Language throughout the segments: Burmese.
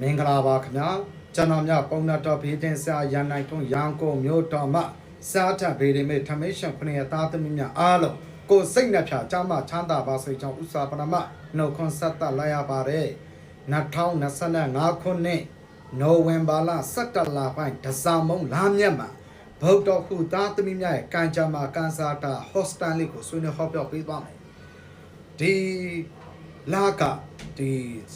မင်္ဂလာပါခင်ဗျာကျွန်တော်မြပုံနာတော်ဖေးတင်ဆရာရန်နိုင်ထွန်းရန်ကုန်မြို့တော်မှစားထဗေဒီမေထမင်းရှင်ခရစ်သားသမီးများအားလုံးကိုယ်စိတ်နှဖြာကြမ်းမှချမ်းသာပါစေကြောင်းဥစွာပရမနှုတ်ခွန်းဆက်တတ်လိုက်ရပါတယ်2025ခုနှစ်နိုဝင်ဘာလ17လပိုင်းဒဇာမုံလာမြတ်မှာဗုဒ္ဓဟူသားသမီးများရဲ့ကံကြမ္မာကန်စာတာဟော့စတန်လေးကိုဆွေးနွေးဟောပြောပေးသွားမယ်ဒီလာကဒီ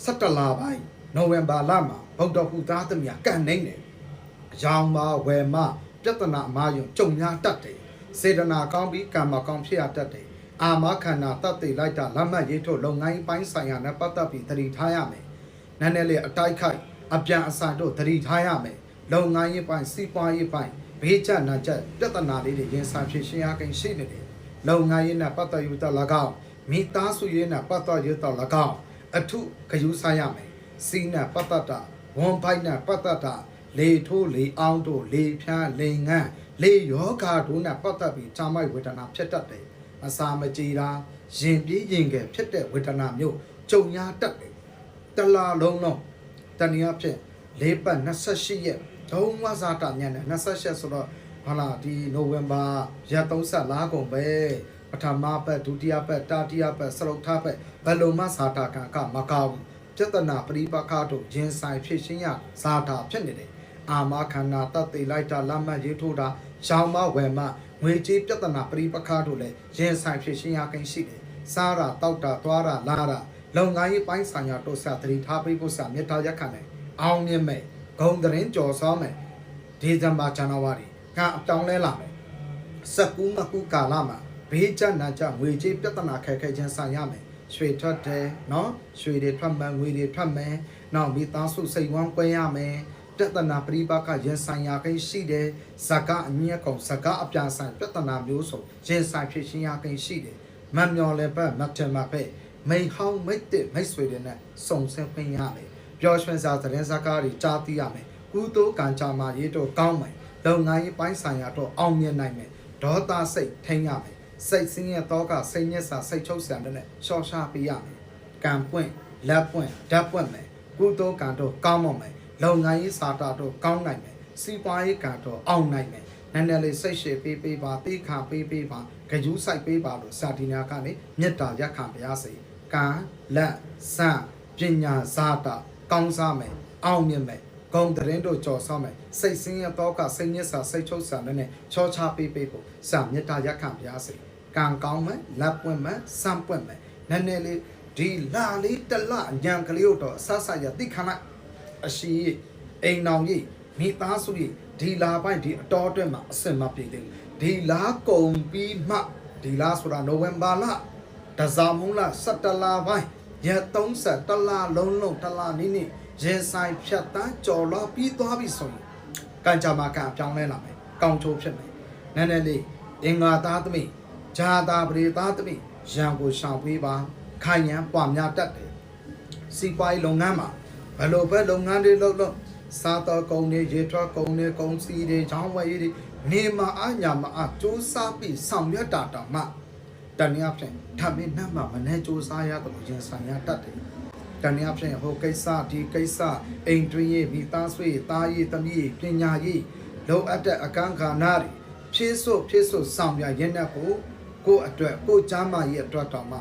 17လပိုင်း နိုဝင်ဘာလမှာဗုဒ္ဓဟူသားသမီးကကန်နေတယ်။ရောင်မာဝယ်မပြဿနာအမာယုံကြုံများတတ်တယ်။စေတနာကောင်းပြီးကံမကောင်းဖြစ်ရတတ်တယ်။အာမခန္ဓာတတ်သိလိုက်တာလက်မှတ်ရေးထုတ်လုပ်ငန်းပိုင်းဆိုင်ရာနဲ့ပတ်သက်ပြီးသတိထားရမယ်။နည်းနည်းလေးအတိုက်ခိုက်အပြန်အဆိုင်တို့သတိထားရမယ်။လုပ်ငန်းရေးပိုင်းစီးပွားရေးပိုင်းဘေးကျနာကျပြဿနာလေးတွေရင်ဆိုင်ဖြစ်ရှင်းရကိန်းရှိနေတယ်။လုပ်ငန်းရေးနဲ့ပတ်သက်ယူတတ်၎င်းမိသားစုရေးနဲ့ပတ်သက်ယူတတ်၎င်းအထုခယူးဆိုင်ရမယ်။ စီးနဲ့ပတ်သက်တာဝန်ပိုက်နဲ့ပတ်သက်တာလေထိုးလေအောင်တို့လေဖြန်းလေငန်းလေယောဂါတို့နဲ့ပတ်သက်ပြီးဇာမိုက်ဝေဒနာဖြစ်တတ်တယ်အစာမကြေတာရင်ပြေးရင်ကယ်ဖြစ်တဲ့ဝေဒနာမျိုးကြုံရတတ်တယ်တလားလုံးလုံးတနည်းအားဖြင့်လေးပတ်28ရက်ဒုံဝဇာတာညနဲ့28ဆိုတော့ဟာလာဒီနိုဝင်ဘာရက်30လားကုန်ပဲပထမပတ်ဒုတိယပတ်တတိယပတ်စရုပ်ထပတ်ဘယ်လိုမှစာတာကကမကောင်းဘူး ပြဿနာပရိပခါတို့ရင်ဆိုင်ဖြစ်ရှင်းရဇာတာဖြစ်နေတယ်အာမခန္ဓာတတ်သိလိုက်တာလမ်းမရေးထိုးတာရောင်မဝယ်မငွေကြေးပြဿနာပရိပခါတို့လည်းရင်ဆိုင်ဖြစ်ရှင်းရကိန်းရှိတယ်စားတာတောက်တာသွားတာလာတာလုပ်ငန်းရေးပိုင်းဆိုင်ရာတို့ဆက်သတိထားပေးဖို့ဆက်မြတ်တာရက်ခံတယ်အောင်မြင်မဲ့ဂုံတရင်ကြော်စောမယ်ဒီဇင်ဘာဇန်နဝါရီကအတောင်းလဲလာမယ်စက်ကူးမကူကာလမှာဘေးကျနာကြငွေကြေးပြဿနာခက်ခဲခြင်းဆိုင်ရမယ် ရွှေထွက်တယ်နော်ရွှေတွေထွက်မှန်ငွေတွေထွက်မယ်နောက်မိသားစုစိတ်ဝမ်းကွဲရမယ်ပြဿနာပရိပခရင်ဆိုင်ရာကိန်းရှိတယ်ဇကအမြင့်ကောင်ဇကအပြာဆိုင်ပြဿနာမျိုးစုံရင်ဆိုင်ဖြစ်ရှင်းရာကိန်းရှိတယ်မမျော်လည်းပတ်မတ်တယ်မပဲမိဟောင်းမိတ်တဲ့မိတ်ဆွေတွေနဲ့စုံစင်းခွင့်ရမယ်ပျော်ရွှင်စွာသတင်းစကားတွေကြားသိရမယ်ကုသိုလ်ကံကြမ္မာရေးတော့ကောင်းမယ်လုပ်ငန်းရေးပိုင်းဆိုင်ရာတော့အောင်မြင်နိုင်မယ်ဒေါသစိတ်ထိန်းရမယ် စိတ်ဆင်းရဲတော့ကစိတ်ညစ်စာစိတ်ချုပ်ဆံတဲ့နဲ့ရှော့ရှာပေးရမယ်။ကံပွင့်လက်ပွင့်ဓာတ်ပွင့်မယ်။ကုသိုလ်ကံတော့ကောင်းမမယ်။လုံငန်းရေးစာတာတော့ကောင်းနိုင်မယ်။စီးပွားရေးကံတော့အောင်နိုင်မယ်။နည်းနည်းလေးစိတ်ရှည်ပေးပေးပါတိခါပေးပေးပါဂယူးဆိုင်ပေးပါလို့စာဒီနာကနေမေတ္တာရက်ခံပါရစေ။ကံလက်စံပညာဇာတာကောင်းစားမယ်။အောင်မြင်မယ်။ဂုံတရင်တို့ကြော်ဆောင်မယ်စိတ်ဆင်းရဲတော့ကစိတ်ညစ်စာစိတ်ချုပ်ဆံတဲ့နဲ့ချောချပေးပေးဖို့စာမေတ္တာရက်ခံပါရစေ။ ကံကောင်းမယ်လက်ပွင့်မယ်စံပွင့်မယ်နည်းနည်းလေးဒီလာလေးတလညံကလေးတို့အဆဆရတိခဏအရှိအိမ်အောင်ကြီးမိသားစုကြီးဒီလာပိုင်းဒီအတော်အတွက်မှာအစင်မပြေသေးဘူးဒီလာကုန်ပြီးမှဒီလာဆိုတာနိုဝင်ဘာလတဇာမုံလ17လပိုင်းရက်30တလလုံးလုံးတလနည်းနည်းရင်ဆိုင်ဖြတ်တန်းကြော်လောပြီးသွားပြီဆိုရင်ကံကြမ္မာကံပြောင်းလဲလာမယ်ကောင်းချိုးဖြစ်မယ်နည်းနည်းလေးအင်္ဂါသားသမီး ဂျာတာပရိသားသမီးရံကိုရှောင်ပေးပါခိုင်ရန်ပွားများတတ်တယ်စီပွားရေးလုပ်ငန်းမှာဘယ်လိုပဲလုပ်ငန်းတွေလုပ်လို့စားတော်ကုန်တွေရေထွက်ကုန်တွေကုန်စည်တွေချောင်းဝယ်ရေးတွေနေမှာအညာမှာအစူးစားပြီးဆောင်ရွက်တာတောင်မှတနည်းအားဖြင့်ဓမ္မနတ်မှာမနဲ့စူးစားရတယ်လို့ရင်ဆိုင်ရတတ်တယ်တနည်းအားဖြင့်ဟိုကိစ္စဒီကိစ္စအိမ်တွင်းရေးမိသားစုရေးတားရေးသမီးရေးပညာရေးလုံအပ်တဲ့အကန့်ခါနာတွေဖြည့်စွတ်ဖြည့်စွတ်ဆောင်ရွက်ရင်းနဲ့ကို ကိုယ့်အတွက်ကိုယ်ချမ်းမာရေးအတွက်တောင်မှ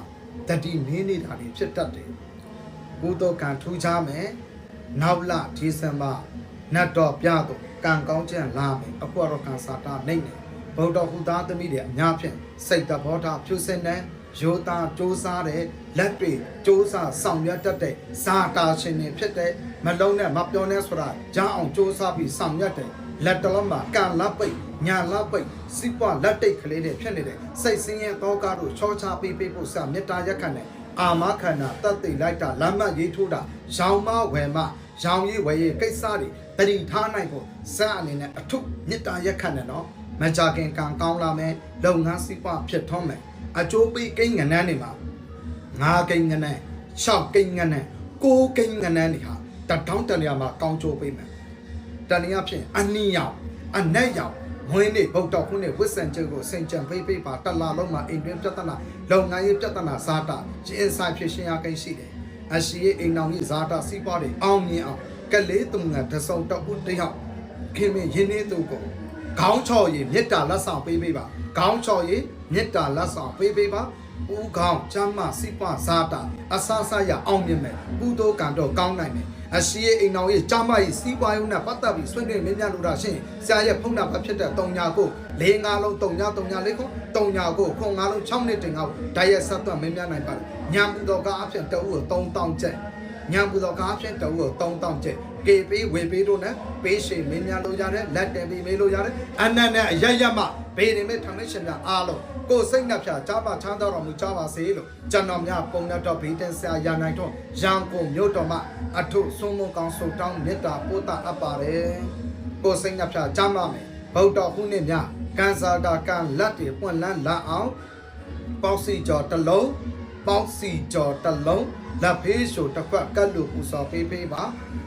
တတိနင်းနေတာတွေဖြစ်တတ်တယ်။ကုသိုလ်ကံထူးခြားမယ်။နောက်လဒီဇင်ဘာနတ်တော်ပြတော့ကံကောင်းခြင်းလာမယ်။အခုကတော့ကံစာတာနိုင်တယ်။ဗုဒ္ဓဟူသားသမီးတွေအများဖြင့်စိတ်တဘောထားဖြူစင်တဲ့ယောသားစ조사တဲ့လက်တွေစ조사ဆောင်ရွက်တတ်တဲ့ဇာတာရှင်တွေဖြစ်တဲ့မလုံးနဲ့မပြောနဲ့ဆိုတာကြားအောင်စ조사ပြီးဆောင်ရွက်တဲ့ လက်တလုံးမှာကံလက်ပိတ်ညာလက်ပိတ်စိပွားလက်တိတ်ကလေးတွေဖြစ်နေတဲ့စိတ်ဆင်းရဲတော့ကားတို့ချောချပေးပေးဖို့စမေတ္တာရက်ခံတဲ့အာမခန္ဓာတတ်သိလိုက်တာလမ်းမရေးထိုးတာရောင်မဝယ်မရောင်ရည်ဝယ်ရည်ကိစ္စတွေတတိထားနိုင်ဖို့စအနေနဲ့အထုမေတ္တာရက်ခံတဲ့နော်မကြခင်ကံကောင်းလာမယ်လုပ်ငန်းစိပွားဖြစ်ထွန်းမယ်အကျိုးပေးကိန်းငနန်းတွေမှာငါးကိန်းငနန်း၆ကိန်းငနန်းကိုးကိန်းငနန်းတွေဟာတထောင်းတလျာမှာကောင်းကျိုးပေးမယ် တနည်းအားဖြင့်အနည်းရောက်အနက်ရောက်မွေးနေ့ဗုဒ္ဓခုနှစ်ဝိဆန်ကျုပ်ကိုစင်ကြံဖိဖိပါတလာလုံးမှာအိမ်တွင်းပြဿနာလုံငန်းရေးပြဿနာဇာတာရင်ဆိုင်ဖြစ်ရှင်းရကိန်းရှိတယ်အရှိရဲ့အိမ်တော်ကြီးဇာတာစီးပွားတွေအောင်မြင်အောင်ကလေးသူငါတဆုံတဦးတယောက်ခင်မင်းရင်းနေသူကိုခေါင်းချော်ရည်မေတ္တာလက်ဆောင်ပေးပေးပါခေါင်းချော်ရည်မေတ္တာလက်ဆောင်ပေးပေးပါဦးခေါင်းချမ်းမစိပဇာတာအဆဆရအောင်မြင်မယ်ကုသိုလ်ကံတော့ကောင်းနိုင်မယ်အရှိရဲ့အိမ်တော်ရဲ့ကျမ်းမာရေးစီးပွားရေးနဲ့ပတ်သက်ပြီးဆွေးနွေးမင်းများလို့တာရှင်ဆရာရဲ့ဖုန်းနံပါတ်ဖြစ်တဲ့တုံညာကို၄၅လုံးတုံညာတုံညာလေးကိုတုံညာကိုခွန်၅လုံး6နှစ်တင်အောင်ဓာတ်ရက်ဆက်သွက်မင်းများနိုင်ပါတယ်ညံပူတော်ကအဖြစ်တအုပ်ကို3000ကျပ် ညံပူတော်ကအဖြစ်တအုပ်ကို3000ကျပ်ကေပေးဝေပေးတို့နဲ့ပေးရှင်မင်းများလို့ရတယ်လက်တင်ပေးမေးလို့ရတယ်အနန္နဲ့အရရမဘေးနေမဲ့ထမင်းရှင်များအားလုံးကိုယ်စိတ်နှပြကြားပါချမ်းသာတော်မူကြပါစေလို့ကျွန်တော်များပုံနဲ့တော့ဘေးတင်ဆရာရနိုင်တော့ရန်ကုန်မြို့တော်မှာအထုဆုံးမကောင်းဆုတောင်းမေတ္တာပို့တာအပ်ပါတယ်ကိုယ်စိတ်နှပြကြားပါမယ်ဗုဒ္ဓခုနှစ်များကန်စာတာကန်လက်တွေပွင့်လန်းလာအောင်ပေါက်စီကြော်တစ်လုံး ပေါက်စီကြော်တစ်လုံးလက်ဖေးရှိုတစ်ခွက်ကတ်လို့ပူစော်ပေးပေးပါ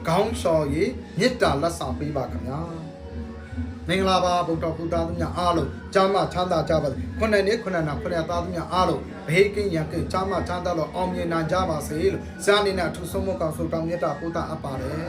ခေါင်းလျှော်ရည်မေတ္တာလက်ဆောင်ပေးပါခင်ဗျာမင်္ဂလာပါဗုဒ္ဓဘုရားသူများအားလုံးကျမ်းမချမ်းသာကြပါစေခုနှစ်နှစ်ခုနှစ်နာခုနှစ်သားသူများအားလုံးဘေးကင်းရန်ကင်းကျမ်းမချမ်းသာလို့အောင်မြင်နိုင်ကြပါစေလို့ဇာနေနဲ့အထူးဆုံးမကောင်းဆုတောင်းမေတ္တာပို့တာအပ်ပါတယ်